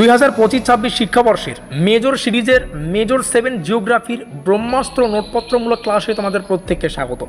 দুই হাজার পঁচিশ ছাব্বিশ শিক্ষাবর্ষের মেজর সিরিজের মেজর সেভেন জিওগ্রাফির ব্রহ্মাস্ত্র নোটপত্রমূলক ক্লাসে তোমাদের প্রত্যেককে স্বাগত।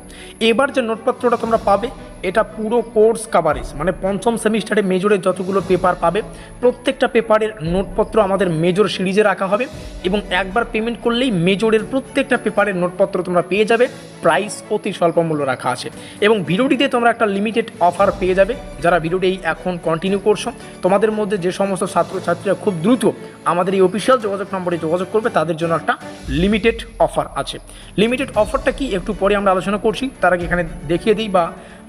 এবার যে নোটপত্রটা তোমরা পাবে, এটা পুরো কোর্স কাভারেজ মানে পঞ্চম সেমিস্টারে মেজরের যতগুলো পেপার পাবে, প্রত্যেকটা পেপারের নোটপত্র আমাদের মেজর সিরিজে রাখা হবে এবং একবার পেমেন্ট করলেই মেজরের প্রত্যেকটা পেপারের নোটপত্র তোমরা পেয়ে যাবে প্রাইস অতি স্বল্প মূল্য রাখা আছে। এবং ভিডিওটিতে তোমরা একটা লিমিটেড অফার পেয়ে যাবে, যারা ভিডিওটি এখন কন্টিনিউ করছ, তোমাদের মধ্যে যে সমস্ত ছাত্রছাত্রীরা খুব দ্রুত আমাদের এই অফিসিয়াল যোগাযোগ নম্বরে যোগাযোগ করবে, তাদের জন্য একটা লিমিটেড অফার আছে। লিমিটেড অফারটা কি? একটু পরে আমরা আলোচনা করছি। তার আগে এখানে দেখিয়ে দিই বা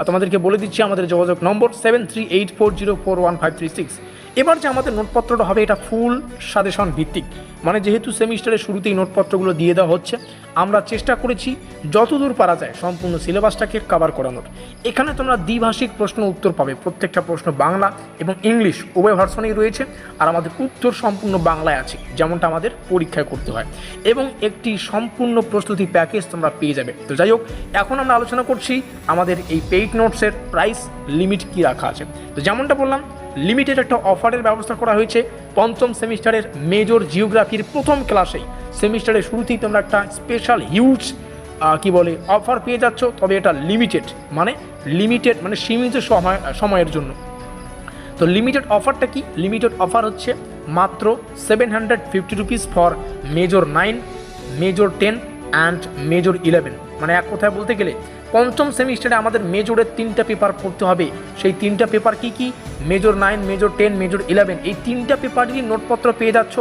তোমাদেরকে বলে দিচ্ছি আমাদের যোগাযোগ নম্বর seven three eight four zero four one five three six এবার যে আমাদের নোটপত্রটা হবে, এটা ফুল সাজেশন ভিত্তিক। মানে যেহেতু সেমিস্টারের শুরুতেই নোটপত্রগুলো দিয়ে দেওয়া হচ্ছে, আমরা চেষ্টা করেছি যতদূর পারা যায় সম্পূর্ণ সিলেবাসটাকে কভার করানোর। এখানে তোমরা দ্বিভাষিক প্রশ্ন উত্তর পাবে, প্রত্যেকটা প্রশ্ন বাংলা এবং ইংলিশ উভয় ভার্সনেই রয়েছে আর আমাদের উত্তর সম্পূর্ণ বাংলায় আছে, যেমনটা আমাদের পরীক্ষায় করতে হয়। এবং একটি সম্পূর্ণ প্রস্তুতি প্যাকেজ তোমরা পেয়ে যাবে। তো যাই হোক, এখন আমরা আলোচনা করছি আমাদের এই পেইড নোটসের প্রাইস লিমিট কী রাখা আছে। তো যেমনটা বললাম লিমিটেড একটা অফারের ব্যবস্থা করা হয়েছে। পঞ্চম সেমিস্টারের মেজর জিওগ্রাফির প্রথম ক্লাসেই সেমিস্টারের শুরুতেই তোমরা একটা স্পেশাল হিউজ কি বলে অফার পেয়ে যাচ্ছ, তবে এটা লিমিটেড মানে লিমিটেড মানে সীমিত সময়, সময়ের জন্য। তো লিমিটেড অফারটা কি? লিমিটেড অফার হচ্ছে মাত্র seven hundred fifty rupees for major nine major ten and major eleven মানে এক কথায় বলতে গেলে, পঞ্চম সেমিস্টারে আমাদের মেজরের তিনটা পেপার পড়তে হবে। সেই তিনটা পেপার কি কি? Major nine major ten major eleven এই তিনটা পেপারেরই নোটপত্র পেয়ে যাচ্ছ।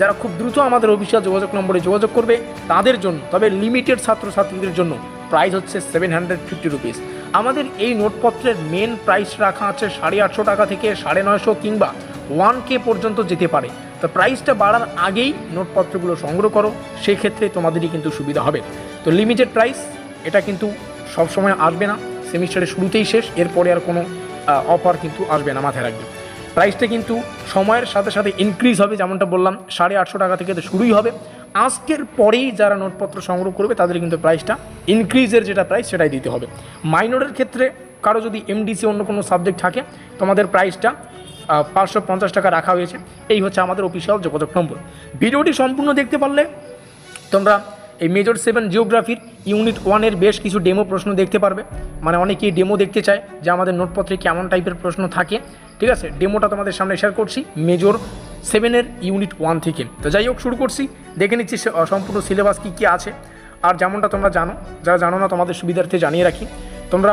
যারা খুব দ্রুত আমাদের অফিসিয়াল যোগাযোগ নম্বরে যোগাযোগ করবে, তাদের জন্য, তবে লিমিটেড ছাত্রছাত্রীদের জন্য প্রাইস হচ্ছে সেভেন হান্ড্রেড ফিফটি রুপিস আমাদের এই নোটপত্রের মেন প্রাইস রাখা আছে সাড়ে আটশো টাকা থেকে সাড়ে নয়শো কিংবা ওয়ান কে পর্যন্ত যেতে পারে। তো প্রাইসটা বাড়ার আগেই নোটপত্রগুলো সংগ্রহ করো। সেক্ষেত্রে তোমাদেরই কিন্তু সুবিধা হবে। তো লিমিটেড প্রাইস এটা কিন্তু সবসময় আসবে না। সেমিস্টারের শুরুতেই শেষ, এরপরে আর কোনো অফার কিন্তু আসবে না মাথায় রাখবে। প্রাইসটা কিন্তু সময়ের সাথে সাথে ইনক্রিজ হবে, যেমনটা বললাম, সাড়ে আটশো টাকা থেকে তো শুরুই হবে। আজকের পরেই যারা নোটপত্র সংগ্রহ করবে, তাদের কিন্তু প্রাইসটা ইনক্রিজের যেটা প্রাইস সেটাই দিতে হবে। মাইনরের ক্ষেত্রে কারও যদি এমডিসি অন্য কোনো সাবজেক্ট থাকে, তোমাদের প্রাইসটা পাঁচশো পঞ্চাশ টাকা রাখা হয়েছে। এই হচ্ছে আমাদের অফিসিয়াল যোগাযোগ নম্বর। ভিডিওটি সম্পূর্ণ দেখতে পারলে তোমরা এই মেজর সেভেন জিওগ্রাফির ইউনিট ওয়ানের বেশ কিছু ডেমো প্রশ্ন দেখতে পারবে। মানে অনেকেই ডেমো দেখতে চায় যে আমাদের নোটপত্রে কেমন টাইপের প্রশ্ন থাকে। ঠিক আছে? ডেমোটা তোমাদের সামনে শেয়ার করছি মেজর সেভেনের ইউনিট ওয়ান থেকে। তো যাই হোক, শুরু করছি। দেখে নিচ্ছি সম্পূর্ণ সিলেবাস কী কী আছে। আর যেমনটা তোমরা জানো, যারা জানো না, তোমাদের সুবিধার্থে জানিয়ে রাখি। তোমরা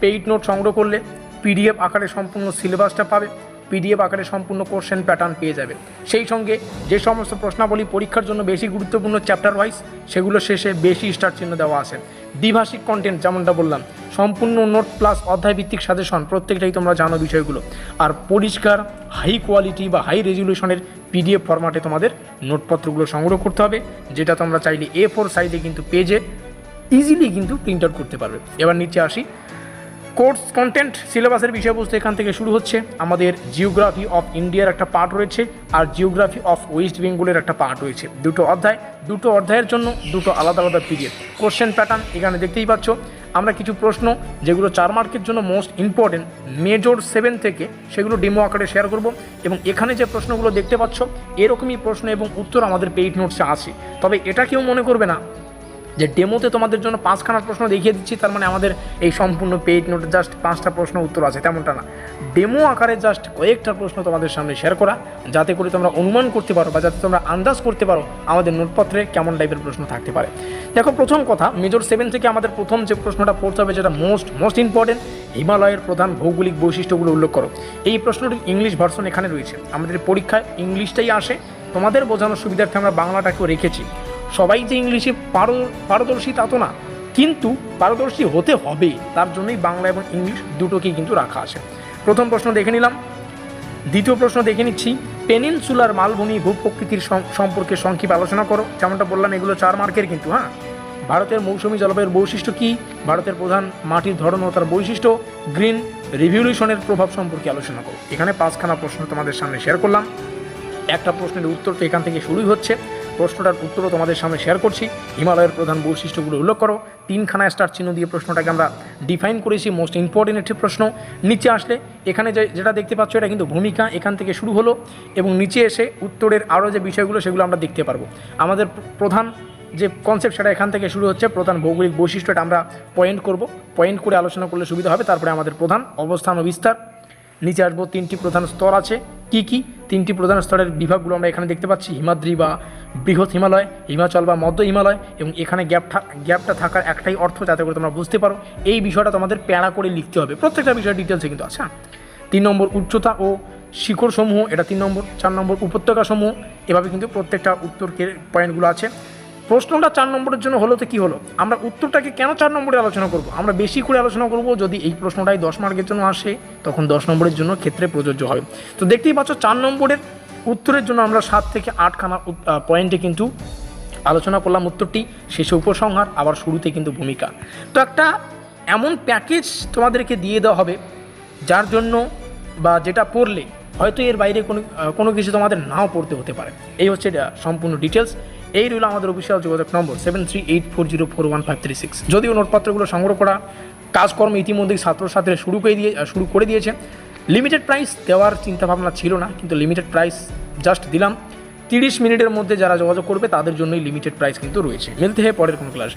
পেইড নোট সংগ্রহ করলে পিডিএফ আকারে সম্পূর্ণ সিলেবাসটা পাবে। পিডিএফ আকারে সম্পূর্ণ কোশ্চেন প্যাটার্ন পেয়ে যাবে। সেই সঙ্গে যে সমস্ত প্রশ্নাবলী পরীক্ষার জন্য বেশি গুরুত্বপূর্ণ চ্যাপ্টার ওয়াইজ সেগুলো শেষে বেশি স্টার চিহ্ন দেওয়া আছে। দ্বিভাষিক কন্টেন্ট যেমনটা বললাম, সম্পূর্ণ নোট প্লাস অধ্যায়ভিত্তিক সাজেশন প্রত্যেকটাই তোমরা জানো বিষয়গুলো। আর পরিষ্কার হাই কোয়ালিটি বা হাই রেজলিউশনের পিডিএফ ফরম্যাটে তোমাদের নোটপত্রগুলো সংগ্রহ করতে হবে, যেটা তোমরা চাইলে এ ফোর সাইজে কিন্তু পেজে ইজিলি কিন্তু প্রিন্ট আউট করতে পারবে। এবার নিচে আসি। কোর্স কন্টেন্ট, সিলেবাসের বিষয়বস্তু এখান থেকে শুরু হচ্ছে। আমাদের জিওগ্রাফি অফ ইন্ডিয়ার একটা পার্ট রয়েছে আর জিওগ্রাফি অফ ওয়েস্ট বেঙ্গলের একটা পার্ট রয়েছে। দুটো অধ্যায়, দুটো অধ্যায়ের জন্য দুটো আলাদা আলাদা পিরিয়ড কোশ্চেন প্যাটার্ন এখানে দেখতেই পাচ্ছ। আমরা কিছু প্রশ্ন যেগুলো চার মার্কের জন্য মোস্ট ইম্পর্টেন্ট মেজর সেভেন থেকে সেগুলো ডেমো আকারে শেয়ার করব এবং এখানে যে প্রশ্নগুলো দেখতে পাচ্ছ, এরকমই প্রশ্ন এবং উত্তর আমাদের পেইড নোটসে আছে। তবে এটা কেউ মনে করবে না যে ডেমোতে তোমাদের জন্য পাঁচখানা প্রশ্ন দেখিয়ে দিচ্ছি, তার মানে আমাদের এই সম্পূর্ণ পেইড নোটে জাস্ট পাঁচটা প্রশ্ন উত্তর আছে, তেমনটা না। ডেমো আকারে জাস্ট কয়েকটা প্রশ্ন তোমাদের সামনে শেয়ার করা, যাতে করে তোমরা অনুমান করতে পারো বা যাতে তোমরা আন্দাজ করতে পারো আমাদের নোটপত্রে কেমন টাইপের প্রশ্ন থাকতে পারে। দেখো, প্রথম কথা মেজর সেভেন থেকে আমাদের প্রথম যে প্রশ্নটা পড়তে হবে, যেটা মোস্ট মোস্ট ইম্পর্টেন্ট হিমালয়ের প্রধান ভৌগোলিক বৈশিষ্ট্যগুলো উল্লেখ করো। এই প্রশ্নটির ইংলিশ ভার্সন এখানে রয়েছে। আমাদের পরীক্ষায় ইংলিশটাই আসে। তোমাদের বোঝানোর সুবিধার্থে আমরা বাংলাটাকেও রেখেছি। সবাই যে ইংলিশে পারো পারদর্শী তা তো না। কিন্তু পারদর্শী হতে হবে, তার জন্যই বাংলা এবং ইংলিশ দুটোকেই কিন্তু রাখা আছে। প্রথম প্রশ্ন দেখে নিলাম। দ্বিতীয় প্রশ্ন দেখে নিচ্ছি। পেনিনসুলার মালভূমি ভূপ্রকৃতির সম- সম্পর্কে সংক্ষেপে আলোচনা করো। যেমনটা বললাম, এগুলো চার মার্কের কিন্তু হ্যাঁ? ভারতের মৌসুমী জলবায়ুর বৈশিষ্ট্য কী? ভারতের প্রধান মাটির ধরন ও তার বৈশিষ্ট্য? গ্রিন রিভলিউশনের প্রভাব সম্পর্কে আলোচনা করো। এখানে পাঁচখানা প্রশ্ন তোমাদের সামনে শেয়ার করলাম। একটা প্রশ্নের উত্তর তো এখান থেকে শুরুই হচ্ছে। প্রশ্নটার উত্তরও তোমাদের সামনে শেয়ার করছি। হিমালয়ের প্রধান বৈশিষ্ট্যগুলো উল্লেখ করো। তিনখানা স্টার চিহ্ন দিয়ে প্রশ্নটাকে আমরা ডিফাইন করেছি মোস্ট ইম্পর্টেন্ট একটি প্রশ্ন। নিচে আসলে এখানে যে, যেটা দেখতে পাচ্ছ এটা কিন্তু ভূমিকা এখান থেকে শুরু হলো এবং নিচে এসে উত্তরের আরও যে বিষয়গুলো সেগুলো আমরা দেখতে পারব। আমাদের প্রধান যে কনসেপ্ট সেটা এখান থেকে শুরু হচ্ছে, প্রধান ভৌগোলিক বৈশিষ্ট্যটা আমরা পয়েন্ট করব। পয়েন্ট করে আলোচনা করলে সুবিধা হবে, তারপরে আমাদের প্রধান অবস্থান ও বিস্তার। নিচে আসব, তিনটি প্রধান স্তর আছে। কি কি? তিনটি প্রধান স্তরের বিভাগগুলো আমরা এখানে দেখতে পাচ্ছি, হিমাদ্রি বা বৃহৎ হিমালয়, হিমাচল বা মধ্য হিমালয়, এবং এখানে গ্যাপ গ্যাপটা থাকার একটাই অর্থ, যাতে করে তোমরা বুঝতে পারো, এই বিষয়টা তোমাদের প্যারা করে লিখতে হবে। প্রত্যেকটা বিষয়ের ডিটেলসে কিন্তু আছে হ্যাঁ? তিন নম্বর উচ্চতা ও শিখর সমূহ এটা তিন নম্বর। চার নম্বর উপত্যকা সমূহ এভাবে কিন্তু প্রত্যেকটা উত্তরকে পয়েন্টগুলো আছে। প্রশ্নটা চার নম্বরের জন্য হলো তো কী হলো? আমরা উত্তরটাকে কেন চার নম্বরে আলোচনা করব? আমরা বেশি করে আলোচনা করব যদি এই প্রশ্নটাই দশ মার্কের জন্য আসে, তখন দশ নম্বরের জন্য ক্ষেত্রে প্রযোজ্য হবে। তো দেখতেই পাচ্ছ, চার নম্বরের উত্তরের জন্য আমরা সাত থেকে আটখানা পয়েন্টে কিন্তু আলোচনা করলাম উত্তরটি, শেষে উপসংহার, আবার শুরুতে কিন্তু ভূমিকা। তো একটা এমন প্যাকেজ তোমাদেরকে দিয়ে দেওয়া হবে, যার জন্য বা যেটা পড়লে হয়তো এর বাইরে কোনো কোনো কিছু তোমাদের নাও পড়তে হতে পারে। এই হচ্ছে সম্পূর্ণ ডিটেলস এই রইল আমাদের অফিসিয়াল যোগাযোগ নম্বর seven three eight four zero four one five three six যদিও নোটপত্রগুলো সংগ্রহ করা কাজকর্ম ইতিমধ্যেই ছাত্রছাত্রীরা শুরু করে দিয়ে শুরু করে দিয়েছে। লিমিটেড প্রাইস দেওয়ার চিন্তাভাবনা ছিল না, কিন্তু লিমিটেড প্রাইস জাস্ট দিলাম। তিরিশ মিনিটের মধ্যে যারা যোগাযোগ করবে, তাদের জন্যই লিমিটেড প্রাইস কিন্তু রয়েছে। মিলতে হয় পরের কোনো ক্লাস